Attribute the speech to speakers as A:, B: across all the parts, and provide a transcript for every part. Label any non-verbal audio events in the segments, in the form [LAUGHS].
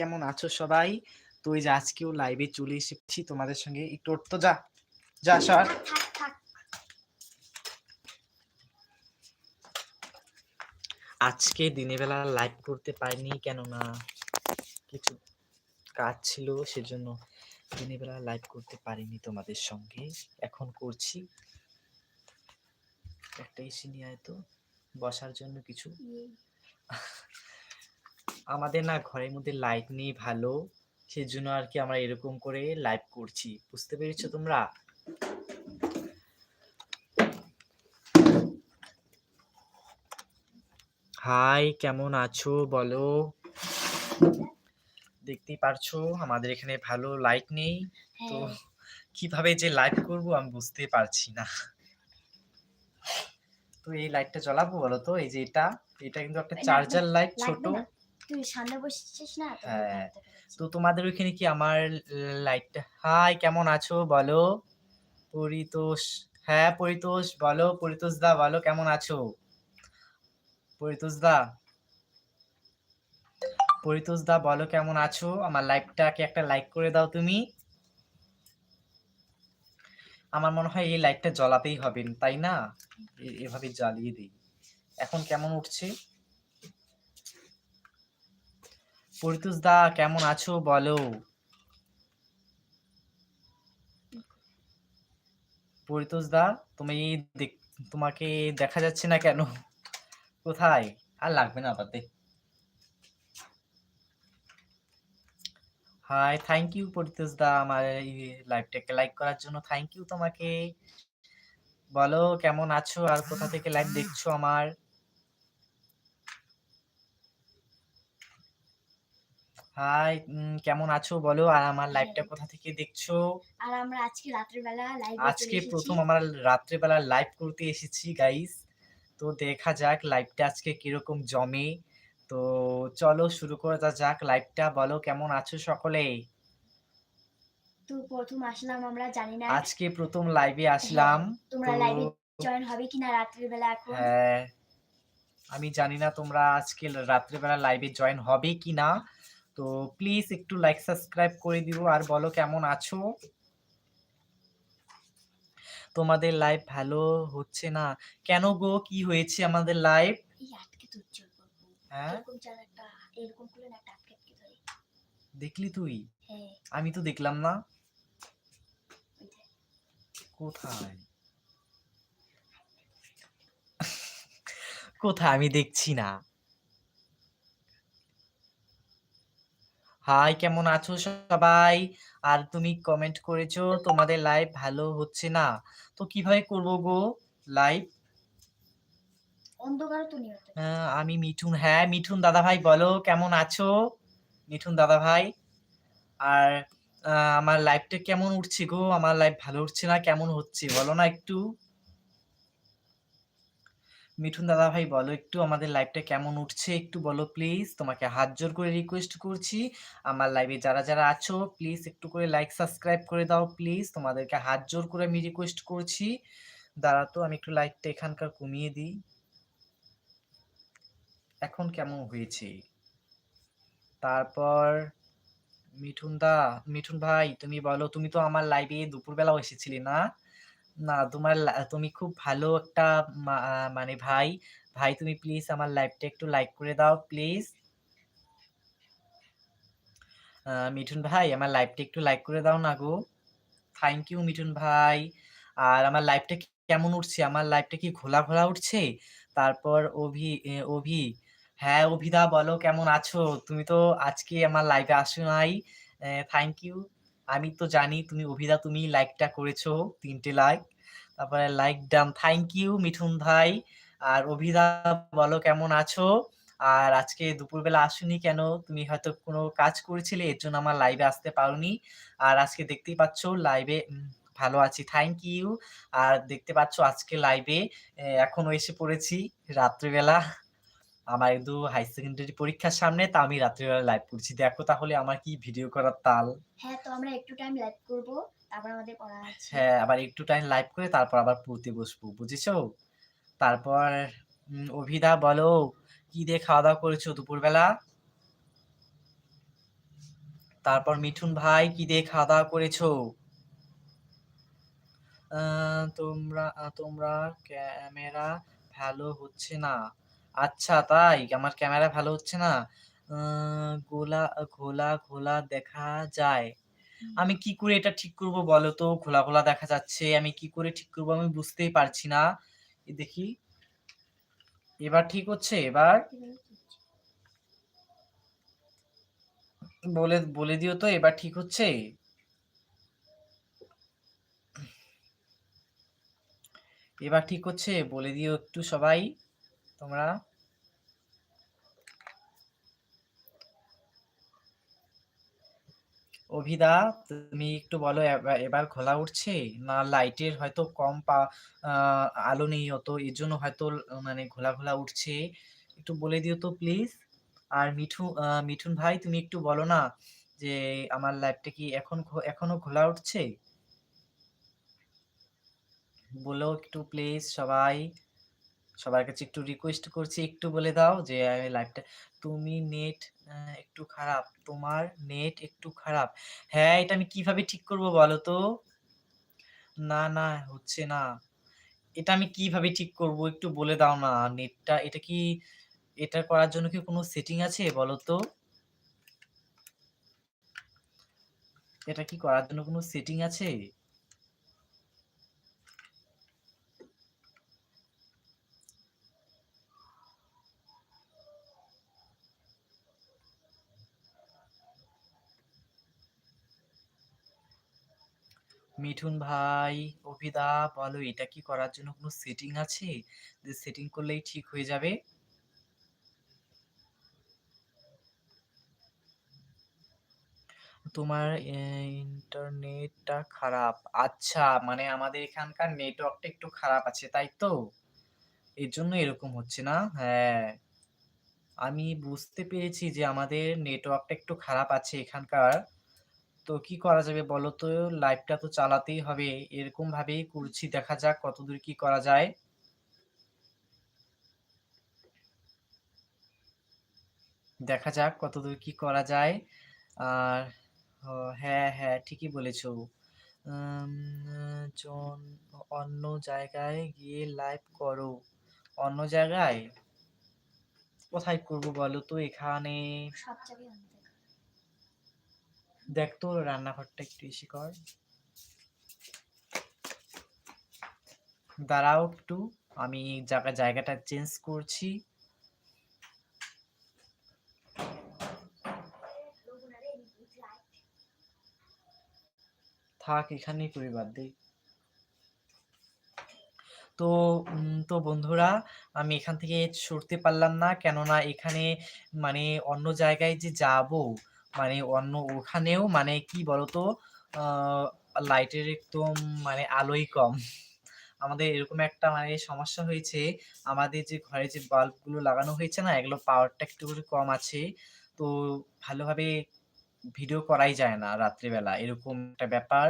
A: কেমন আছো সবাই? তুই যে আজকেও লাইভে চলে এসেছি তোমাদের সঙ্গে। একটু তো যা যা সর। আজকে দিনের বেলা লাইভ করতে পারিনি কেননা কিছু কাজ ছিল সেজন্য দিনের বেলা লাইভ করতে পারিনি তোমাদের সঙ্গে। এখন করছি। একটা এসে নিয়ে তো বসার জন্য কিছু।
B: ইয়ে,
A: আমাদের না ঘরের মধ্যে লাইট নেই ভালো সেজন্য আর কি আমরা এরকম করে লাইভ করছি। বুঝতে পেরেছ তোমরা? হাই কেমন আছো বলো? দেখতেই পারছ আমাদের এখানে ভালো লাইট নেই। তো
B: হ্যাঁ।
A: কীভাবে যে লাইভ করব আমি বুঝতে পারছি না। তো এই লাইটটা জ্বলাবো বলো তো? এই যে এটা এটা কিন্তু একটা চার্জার লাইট ছোট।
B: তুই সামনে বসেছিস না তো
A: হ্যাঁ, তো তোমাদের ওইখানে কি আমার লাইটটা হাই কেমন আছো? বলো। পরিতোষ হ্যাঁ পরিতোষ বলো। পরিতোষ দা বলো কেমন আছো? পরিতোষ দা। পরিতোষ দা বলো কেমন আছো? আমার লাইভটাকে একটা লাইক করে দাও তুমি। আমার মনে হয় এই লাইটটা জ্বলাতেই হবে তাই না? এভাবে জ্বালিয়ে দিই। এখন কেমন উঠছে? পরিতোষ দা কেমন আছো বলো? পরিতোষ দা তুমি তোমাকে দেখা যাচ্ছে না কেন? কোথায়? আর লাগবে না তাতে হাই থ্যাংক ইউ পরিতোষ দা আমার এই লাইভটাকে লাইক করার জন্য। থ্যাংক ইউ তোমাকে। বলো, কেমন আছো? আর কোথা থেকে লাইভ দেখছ আমার? হাই কেমন আছো বলো? আর আমার লাইভটা কোথা থেকে দেখছ?
B: আর আমরা আজকে রাত্রের বেলা লাইভ
A: আজকে প্রথম আমার রাত্রেবেলা লাইভ করতে এসেছি গাইস তো দেখা যাক লাইভটা আজকে কীরকম জমে। তো চলো শুরু করা যাক। লাইভটা বলো কেমন আছো সকলে?
B: তো প্রথম আসলাম আমরা জানি না।
A: আজকে প্রথম লাইভে আসলাম।
B: তোমরা লাইভে জয়েন হবে কিনা রাত্রের বেলা এখন?
A: হ্যাঁ আমি জানি না তোমরা আজকে রাত্রেবেলা লাইভে জয়েন হবে কিনা। না তো প্লিজ একটু লাইক সাবস্ক্রাইব করে দিও আর বলো কেমন আছো? তোমাদের লাইভ ভালো হচ্ছে না? কেন গো? কি হয়েছে আমাদের লাইভ হ্যাঁ? দেখলি তুই?
B: হ্যাঁ।
A: আমি তো দেখলাম না। কোথায়? [LAUGHS] কোথায়? আমি দেখছি না। হাই কেমন আছো সবাই? আর তুমি কমেন্ট করেছ তোমাদের লাইভ ভালো হচ্ছে না? তো কীভাবে করব গো লাইভ
B: অন্ধকার তো
A: আমি মিঠুন হ্যাঁ মিঠুন দাদা ভাই বলো কেমন আছো? মিঠুন দাদা ভাই আর আমার লাইভটা কেমন উঠছে গো? আমার লাইভ ভালো উঠছে না? কেমন হচ্ছে? বলো না একটু। মিঠুন দাদা ভাই, বলো একটু আমাদের লাইভটা কেমন উঠছে? একটু বলো প্লিজ তোমাকে হাত জোর করে রিকোয়েস্ট করছি। আমার লাইভে যারা যারা আছো প্লিজ একটু করে লাইক সাবস্ক্রাইব করে দাও প্লিজ তোমাদেরকে হাত জোর করে আমি রিকোয়েস্ট করছি। দাঁড়া তো, আমি একটু লাইটটা এখানকার কমিয়ে দিই। এখন কেমন হয়েছে? তারপর মিঠুন দা, মিঠুন ভাই, তুমি বলো, তুমি তো আমার লাইভে দুপুরবেলাও এসেছিলে না? না, তোমার তুমি খুব ভালো একটা মানে ভাই। ভাই, তুমি প্লিজ আমার লাইভটা একটু লাইক করে দাও প্লিজ মিঠুন ভাই, আমার লাইভটা একটু লাইক করে দাও না গো। থ্যাংক ইউ মিঠুন ভাই। আর আমার লাইভটা কেমন উঠছে? আমার লাইভটা কি ঘোলা ঘোলা উঠছে? তারপর অভি অভি। হ্যাঁ অভিদা, বলো কেমন আছো? তুমি তো আজকে আমার লাইভে আসো নাই। থ্যাংক ইউ আমি তো জানি তুমি অভিদা, তুমি লাইকটা করেছ, তিনটে লাইক তারপরে like done thank you Mithun ভাই। আর অভিদা, বলো কেমন আছো? আর আজকে দুপুরবেলা আসুনি কেন? তুমি হয়তো কোনো কাজ করেছিলে, এর জন্য আমার লাইভে আসতে পারোনি। আর আজকে দেখতেই পাচ্ছো লাইভে ভালো আছি থ্যাংক ইউ আর দেখতে পাচ্ছো আজকে লাইভে এখনও এসে পড়েছি, রাত্রিবেলা। আমার একটু হাই সেকেন্ডারি পরীক্ষার সামনে তা আমি রাত্রিবেলা লাইভ করছি। দেখো তাহলে আমার কি ভিডিও করার তাল।
B: হ্যাঁ তো আমরা একটু টাইম লাইভ করব। তারপর আমাদের পড়া আছে।
A: হ্যাঁ আবার একটু টাইম লাইভ করে তারপর আবার পড়তে বসবো বুঝেছ? তারপর অভিদা বলো কি দিয়ে খাওয়া দাওয়া করেছ দুপুরবেলা? তারপর মিঠুন ভাই কি দিয়ে খাওয়া দাওয়া করেছ তোমরা তোমরা ক্যামেরা ভালো হচ্ছে না। আচ্ছা তাই? আমার ক্যামেরা ভালো হচ্ছে না। আহ, গোলা ঘোলা ঘোলা দেখা যায়। আমি কি করে এটা ঠিক করব বলো তো? ঘোলা ঘোলা দেখা যাচ্ছে। আমি কি করে ঠিক করব আমি বুঝতেই পারছি না। দেখি। এবার ঠিক হচ্ছে? এবার? বলে বলে দিও তো এবার ঠিক হচ্ছে? এবার ঠিক হচ্ছে? বলে দিও একটু সবাই। তোমরা? অভিদা, তুমি একটু বলো এবার খোলা উঠছে? না, লাইটের হয়তো কম পা আলো নেই অত, এর জন্য হয়তো মানে ঘোলা ঘোলা উঠছে। একটু বলে দিও তো প্লিজ আর মিঠু মিঠুন ভাই, তুমি একটু বলো না যে, আমার লাইভটা কি এখন এখনও খোলা উঠছে? বলো একটু প্লিজ সবাই। সবার কাছে একটু রিকোয়েস্ট করছি, একটু বলে দাও যে লাইভটা তুমি নেট একটু খারাপ, তোমার নেট একটু খারাপ। হ্যাঁ এটা আমি কীভাবে ঠিক করব বলো তো? না না, হচ্ছে না। এটা আমি কীভাবে ঠিক করব? একটু বলে দাও না নেটটা এটা কি, এটা করার জন্য কি কোনো সেটিং আছে বলো তো? এটা কি করার জন্য কোনো সেটিং আছে? মিঠুন ভাই অভিদা বলো এটা কি করার জন্য কোনো সেটিং আছে? যে সেটিং করলেই ঠিক হয়ে যাবে? তোমার ইন্টারনেটটা খারাপ। আচ্ছা মানে আমাদের এখানকার নেটওয়ার্কটা একটু খারাপ আছে, তাই তো? এর জন্য এরকম হচ্ছে না? হ্যাঁ। আমি বুঝতে পেরেছি যে আমাদের নেটওয়ার্কটা একটু খারাপ আছে এখানকার। তো কি করা যাবে বলো তো? লাইভটা তো চালাতেই হবে। এরকম ভাবেই করছি। দেখা যাক কতদূর কি করা যায়। দেখা যাক কতদূর কি করা যায়। আর হ্যাঁ হ্যাঁ ঠিকই বলেছ। অন্য জায়গায় গিয়ে লাইভ করো। অন্য জায়গায়? কোথায় করব বলো তো? এখানে
B: সব জায়গায়।
A: দেখ তো রান্নাঘরটা একটু এসে কর। দাঁড়াও একটু, আমি জায়গা, জায়গাটা চেঞ্জ করছি। থাক, এখানেই করি বাদ দিই তো তো বন্ধুরা, আমি এখান থেকে সরতে পারলাম না, কেননা এখানে মানে অন্য জায়গায় যে যাব মানে অন্য ওখানেও মানে কি বলতো লাইটের একদম মানে আলোই কম। আমাদের এরকম একটা মানে সমস্যা হয়েছে, আমাদের যে ঘরে যে বাল্বগুলো লাগানো হয়েছে না, এগুলো পাওয়ারটা একটু করে কম আছে, তো ভালোভাবে ভিডিও করাই যায় না রাত্রিবেলা, এরকম একটা ব্যাপার।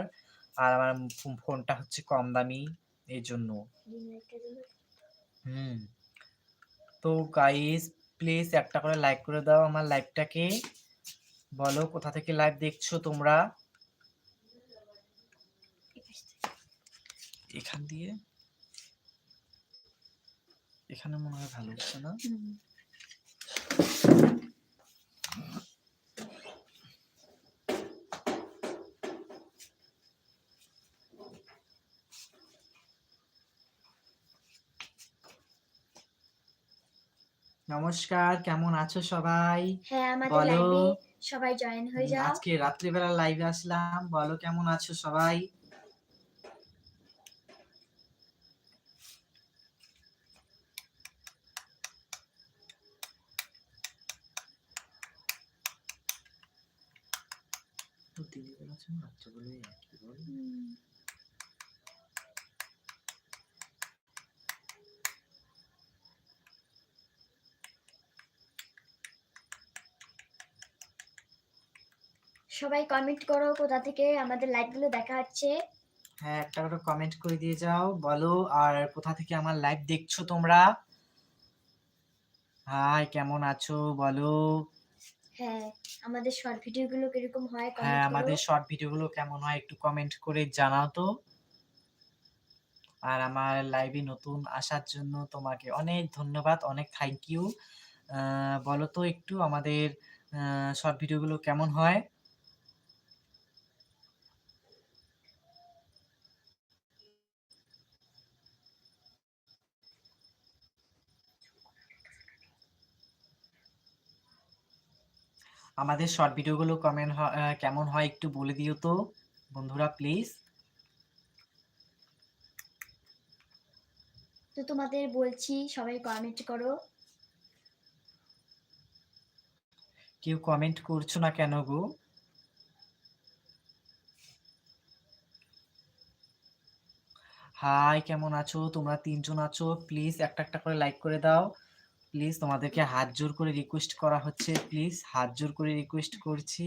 A: আর আমার ফোনটা হচ্ছে কম দামি এই জন্য। হুম। তো গাইস প্লিজ একটা করে লাইক করে দাও আমার লাইভটাকে বলো কোথা থেকে লাইভ দেখছ তোমরা। এখান দিয়ে? এখানে মনে হয় ভালো হচ্ছে না? নমস্কার কেমন আছো সবাই?
B: হ্যাঁ আমাদের লাইভে সবাই জয়েন হয়ে যাও।
A: আজকে রাত্রিবেলা লাইভে আসলাম। বলো কেমন আছো সবাই? রাত্রে একই বল।
B: সবাই কমেন্ট করো কোথা থেকে আমাদের লাইভগুলো দেখা হচ্ছে
A: হ্যাঁ একটা করে কমেন্ট করে দিয়ে যাও বলো আর কোথা থেকে আমার লাইভ দেখছ তোমরা হাই কেমন আছো বলো
B: হ্যাঁ আমাদের শর্ট ভিডিওগুলো কীরকম হয়
A: হ্যাঁ, আমাদের শর্ট ভিডিওগুলো কেমন হয় একটু কমেন্ট করে জানাও তো। আর আমার লাইভে নতুন আসার জন্য তোমাকে অনেক ধন্যবাদ, অনেক থ্যাংক ইউ। বলো তো একটু আমাদের শর্ট ভিডিওগুলো কেমন হয়? আমাদের শর্ট ভিডিওগুলো কমেন্ট কেমন হয় একটু বলে দিও তো বন্ধুরা প্লিজ।
B: তো তোমাদের বলছি সবাই কমেন্ট করো।
A: কেউ কমেন্ট করছ না কেন গো? হাই কেমন আছো? তোমরা ৩ জন আছো। প্লিজ একটা, একটা করে লাইক করে দাও। প্লিজ তোমাদেরকে হাত জোর করে রিকোয়েস্ট করা হচ্ছে। প্লিজ হাত জোর করে রিকোয়েস্ট করছি।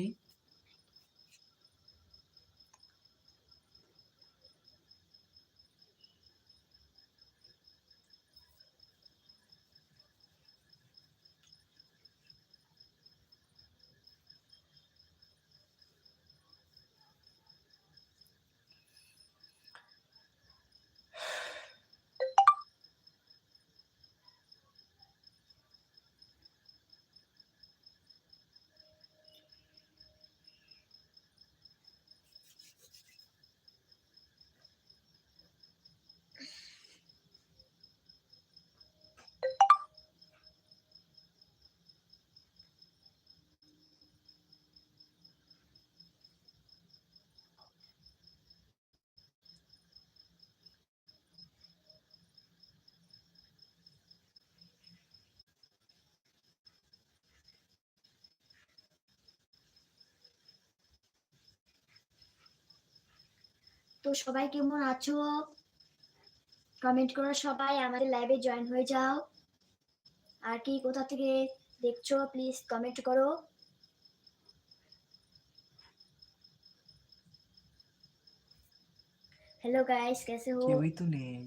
B: তো সবাই কেমন আছো? কমেন্ট করো সবাই আমাদের লাইভে জয়েন হয়ে যাও। আর কি কোথা থেকে দেখছো প্লিজ কমেন্ট করো। हेलो गाइस कैसे हो?
A: কেউই তো নেই।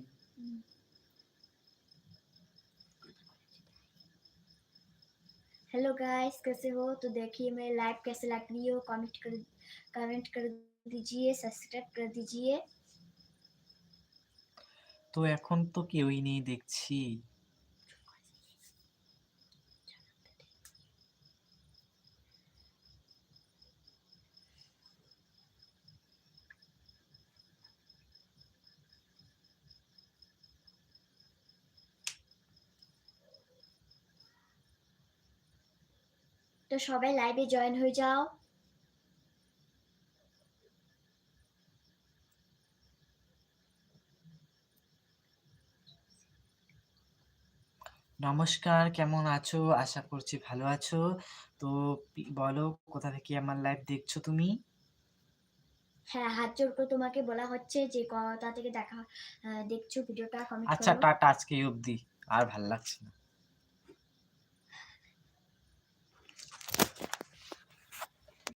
B: हेलो गाइस कैसे हो? तो देखिए मेरी लाइव कैसे लग रही हो कमेंट कर कमेंट कर दीजिए, सब्सक्राइब कर दीजिए।
A: তো এখন তো কেউই নেই দেখছি।
B: তো সবাই লাইভে জয়েন হয়ে যাও।
A: নমস্কার, কেমন আছো? আশা করছি ভালো আছো। তো বলো কোথা থেকে আমার লাইভ দেখছ তুমি?
B: হ্যাঁ, হাত জোর করে তোমাকে বলা হচ্ছে যে কোথা থেকে দেখা দেখছ ভিডিওটা কমেন্ট
A: আচ্ছা। টাটা আজকে অবধি। আর ভালো লাগছে না।